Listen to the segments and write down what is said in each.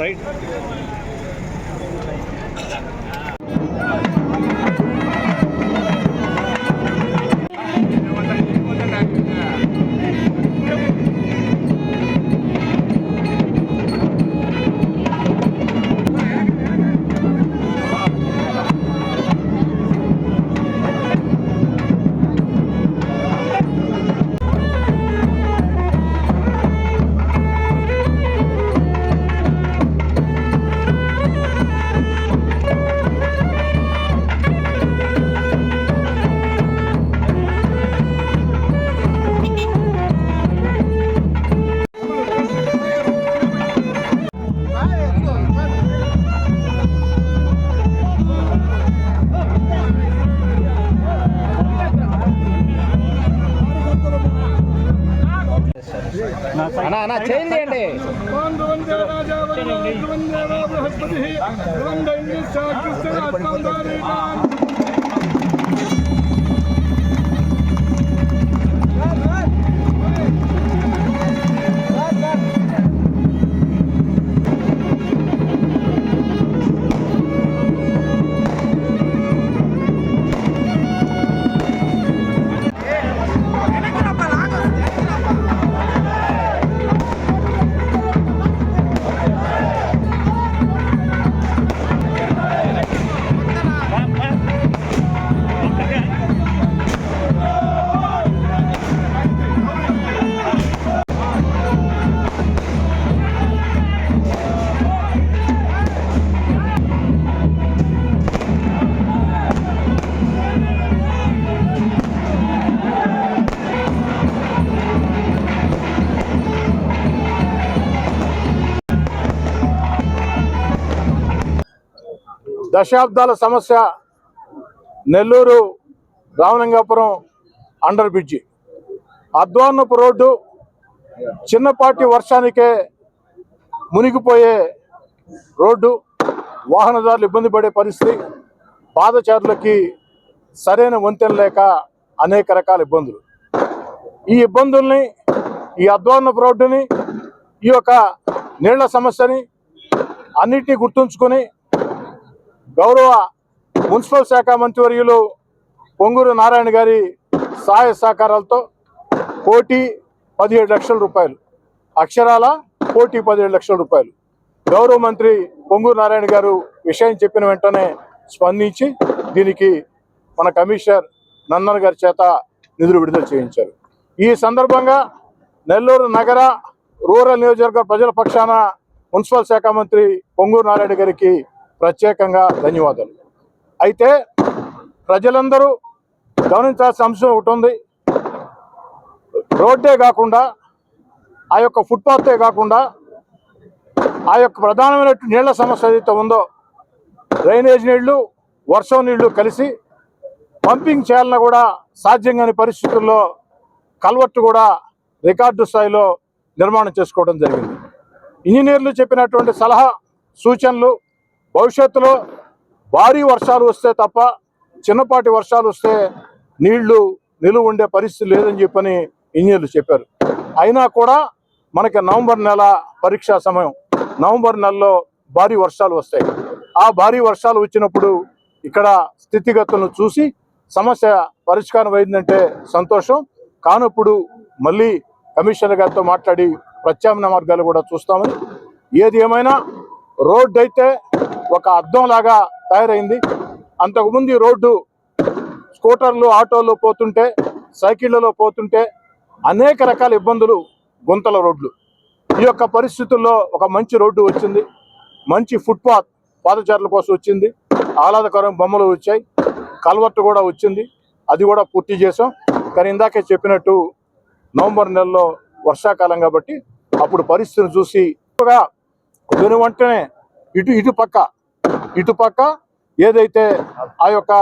right? అన్నా అన్నా చేయండి. బృహస్పతి. దశాబ్దాల సమస్య నెల్లూరు రామలింగాపురం అండర్ బ్రిడ్జి. అద్వాన్నపు రోడ్డు చిన్నపాటి వర్షానికే మునిగిపోయే రోడ్డు వాహనదారులు ఇబ్బంది పడే పరిస్థితి పాదచారులకి సరైన వంతెన లేక అనేక రకాల ఇబ్బందులు. ఈ ఇబ్బందుల్ని ఈ అద్వాన్నపు రోడ్డుని ఈ యొక్క నీళ్ళ సమస్యని అన్నిటినీ గుర్తుంచుకొని గౌరవ మున్సిపల్ శాఖ మంత్రివర్యులు పొంగూరు నారాయణ గారి సహాయ సహకారాలతో కోటి పదిహేడు లక్షల రూపాయలు అక్షరాల కోటి పదిహేడు లక్షల రూపాయలు. గౌరవ మంత్రి పొంగూరు నారాయణ గారు విషయం చెప్పిన వెంటనే స్పందించి దీనికి మన కమిషనర్ నందన్ గారి చేత నిధులు విడుదల చేయించారు. ఈ సందర్భంగా నెల్లూరు నగర రూరల్ నియోజకవర్గ ప్రజల పక్షాన మున్సిపల్ శాఖ మంత్రి పొంగూరు నారాయణ గారికి ప్రత్యేకంగా ధన్యవాదాలు. అయితే ప్రజలందరూ గమనించాల్సిన అంశం ఒకటి ఉంది. రోడ్డే కాకుండా ఆ యొక్క ఫుట్పాత్తే కాకుండా ఆ యొక్క ప్రధానమైన నీళ్ళ సమస్య ఏదైతే ఉందో డ్రైనేజ్ నీళ్ళు వర్షం నీళ్ళు కలిసి పంపింగ్ చేయాలన్నా కూడా సాధ్యం కాని పరిస్థితుల్లో కల్వర్టు కూడా రికార్డు స్థాయిలో నిర్మాణం చేసుకోవడం జరిగింది. ఇంజనీర్లు చెప్పినటువంటి సలహా సూచనలు భవిష్యత్తులో భారీ వర్షాలు వస్తే తప్ప చిన్నపాటి వర్షాలు వస్తే నీళ్ళు నిలువ ఉండే పరిస్థితి లేదని చెప్పని ఇంజనీర్లు చెప్పారు. అయినా కూడా మనకి నవంబర్ నెల పరీక్షా సమయం. నవంబర్ నెలలో భారీ వర్షాలు వస్తాయి. ఆ భారీ వర్షాలు వచ్చినప్పుడు ఇక్కడ స్థితిగతులను చూసి సమస్య పరిష్కారం అయిందంటే సంతోషం. కానప్పుడు మళ్ళీ కమిషనర్ గారితో మాట్లాడి ప్రత్యామ్నాయ మార్గాలు కూడా చూస్తామని. ఏది ఏమైనా రోడ్డు అయితే ఒక అద్దం లాగా తయారైంది. అంతకుముందు రోడ్డు స్కూటర్లు ఆటోలు పోతుంటే సైకిళ్ళలో పోతుంటే అనేక రకాల ఇబ్బందులు గుంతల రోడ్లు. ఈ యొక్క పరిస్థితుల్లో ఒక మంచి రోడ్డు వచ్చింది. మంచి ఫుట్పాత్ పాదచారుల కోసం వచ్చింది. ఆహ్లాదకరం బొమ్మలు వచ్చాయి. కల్వర్ట్ కూడా వచ్చింది. అది కూడా పూర్తి చేసాం కానీ ఇందాకే చెప్పినట్టు నవంబర్ నెలలో వర్షాకాలం కాబట్టి అప్పుడు పరిస్థితిని చూసి వెను వెంటనే ఇటు ఇటు పక్క ఇటుపక్క ఏదైతే ఆ యొక్క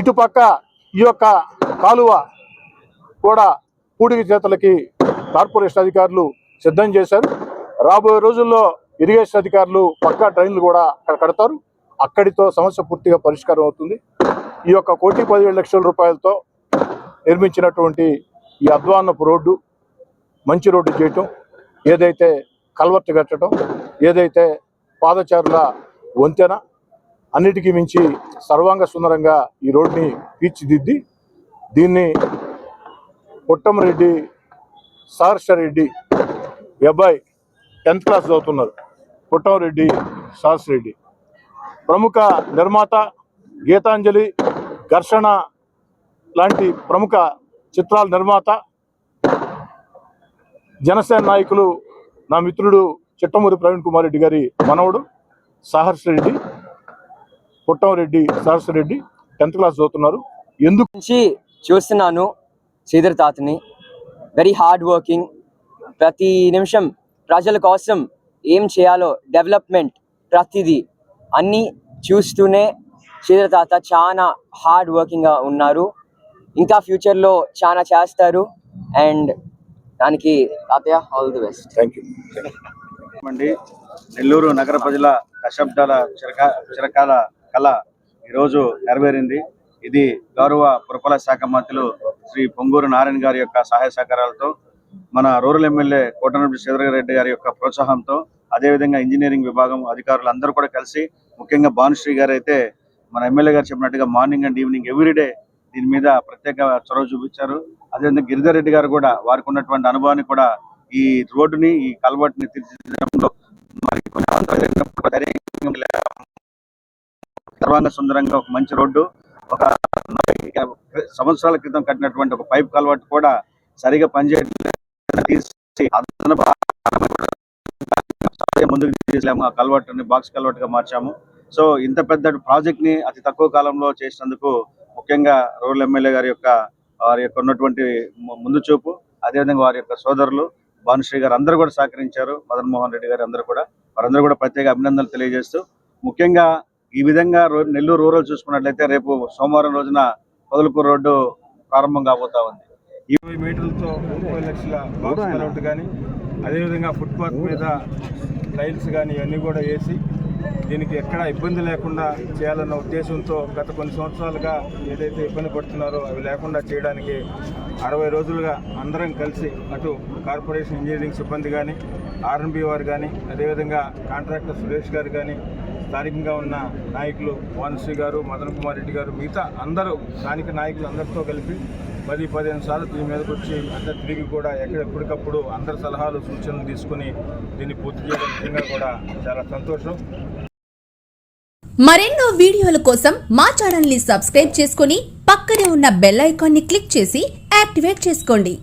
ఇటుపక్క ఈ యొక్క కాలువ కూడా పూడిక చేతలకి కార్పొరేషన్ అధికారులు సిద్ధం చేశారు. రాబోయే రోజుల్లో ఇరిగేషన్ అధికారులు పక్కా ట్రైన్లు కూడా అక్కడ కడతారు. అక్కడితో సమస్య పూర్తిగా పరిష్కారం అవుతుంది. ఈ యొక్క కోటి పదివేల లక్షల రూపాయలతో నిర్మించినటువంటి ఈ అద్వాన్నపు రోడ్డు మంచి రోడ్డు చేయటం ఏదైతే కల్వర్ట్ కట్టడం ఏదైతే పాదచారుల వంతెన అన్నిటికీ మించి సర్వాంగ సుందరంగా ఈ రోడ్ని తీర్చిదిద్ది దీన్ని పుట్టమరెడ్డి రెడ్డి అబ్బాయి టెన్త్ క్లాస్ చదువుతున్నారు. పుట్టమరెడ్డి రెడ్డి ప్రముఖ నిర్మాత గీతాంజలి ఘర్షణ లాంటి ప్రముఖ చిత్రాల నిర్మాత జనసేన నాయకులు నా మిత్రుడు చిట్టమూరి ప్రవీణ్ కుమార్ రెడ్డి గారి మనవడు సహర్ష రెడ్డి పుట్టమరెడ్డి సహర్ష రెడ్డి టెన్త్ క్లాస్ చదువుతున్నారు. ఎందుకు నుంచి చూస్తున్నాను శ్రీధర్ తాతని. వెరీ హార్డ్ వర్కింగ్ ప్రతి నిమిషం ప్రజల కోసం ఏం చేయాలో డెవలప్మెంట్ ప్రతిదీ అన్నీ చూస్తూనే శ్రీధర్ తాత చాలా హార్డ్ వర్కింగ్గా ఉన్నారు. ఇంకా ఫ్యూచర్లో చాలా చేస్తారు. అండ్ దానికి తాతయ్య all the best thank you అండి నెల్లూరు నగర ప్రజల దశాబ్దాల చిరక చిరకాల కళ ఈరోజు నెరవేరింది. ఇది గౌరవ పురపాలక శాఖ మంత్రులు శ్రీ పొంగూరు నారాయణ గారి యొక్క సహాయ సహకారాలతో మన రూరల్ ఎమ్మెల్యే కోటనరెడ్డి శ్రీధర్ రెడ్డి గారి యొక్క ప్రోత్సాహంతో అదేవిధంగా ఇంజనీరింగ్ విభాగం అధికారులు అందరూ కూడా కలిసి ముఖ్యంగా భానుశ్రీ గారు అయితే మన ఎమ్మెల్యే గారు చెప్పినట్టుగా మార్నింగ్ అండ్ ఈవినింగ్ ఎవ్రీడే దీని మీద ప్రత్యేక చొరవ చూపించారు. అదేవిధంగా గిరిధర్ రెడ్డి గారు కూడా వారికి ఉన్నటువంటి అనుభవాన్ని కూడా ఈ రోడ్డుని ఈ కల్వర్ట్ని తీర్చిదిద్దడంలో మరి కొన్ని సర్వాంగ సుందరంగా ఒక మంచి రోడ్డు ఒక సంవత్సరాల క్రితం కట్టినటువంటి ఒక పైప్ కల్వర్ట్ కూడా సరిగా పనిచేయడం అదనపు ముందుకు తీసుకెళ్ళాము. ఆ కల్వర్ట్ని బాక్స్ కల్వర్ట్గా మార్చాము. సో ఇంత పెద్ద ప్రాజెక్ట్ని అతి తక్కువ కాలంలో చేసినందుకు ముఖ్యంగా రూరల్ ఎమ్మెల్యే గారి యొక్క వారి యొక్క ఉన్నటువంటి ముందు చూపు అదేవిధంగా వారి యొక్క సోదరులు భానుశ్రీ గారు అందరూ కూడా సహకరించారు. మదన్మోహన్ రెడ్డి గారు అందరూ కూడా. వారందరూ కూడా ప్రత్యేక అభినందనలు తెలియజేస్తూ ముఖ్యంగా ఈ విధంగా రో- నెల్లూరు రూరల్ చూసుకున్నట్లయితే రేపు సోమవారం రోజున పొదలకూరు రోడ్డు ప్రారంభం కాబోతా ఉంది. ఇరవై మీటర్లతో ముప్పై లక్షల బాక్స్ కలౌట్ కానీ అదేవిధంగా ఫుట్పాత్ మీద టైల్స్ కానీ ఇవన్నీ కూడా వేసి దీనికి ఎక్కడ ఇబ్బంది లేకుండా చేయాలన్న ఉద్దేశంతో గత కొన్ని సంవత్సరాలుగా ఏదైతే ఇబ్బంది పడుతున్నారో అవి లేకుండా చేయడానికి అరవై రోజులుగా అందరం కలిసి అటు కార్పొరేషన్ ఇంజనీరింగ్ సిబ్బంది కానీ ఆర్ఎన్బి వారు కానీ అదేవిధంగా కాంట్రాక్టర్ సురేష్ గారు కానీ స్థానికంగా ఉన్న నాయకులు వానశ్రీ గారు మదన్ కుమార్ రెడ్డి గారు మిగతా అందరూ స్థానిక నాయకులు అందరితో కలిపి పది పదిహేను సార్లు దీని మీదకి వచ్చి అందరు తిరిగి కూడా ఎక్కడ ఎప్పటికప్పుడు అందరి సలహాలు సూచనలు తీసుకుని దీన్ని పూర్తి చేయడం నిజంగా కూడా చాలా సంతోషం. మరెన్నో వీడియోల కోసం మా ఛానల్ని సబ్స్క్రైబ్ చేసుకుని పక్కనే ఉన్న బెల్ ఐకాన్ని క్లిక్ చేసి యాక్టివేట్ చేసుకోండి.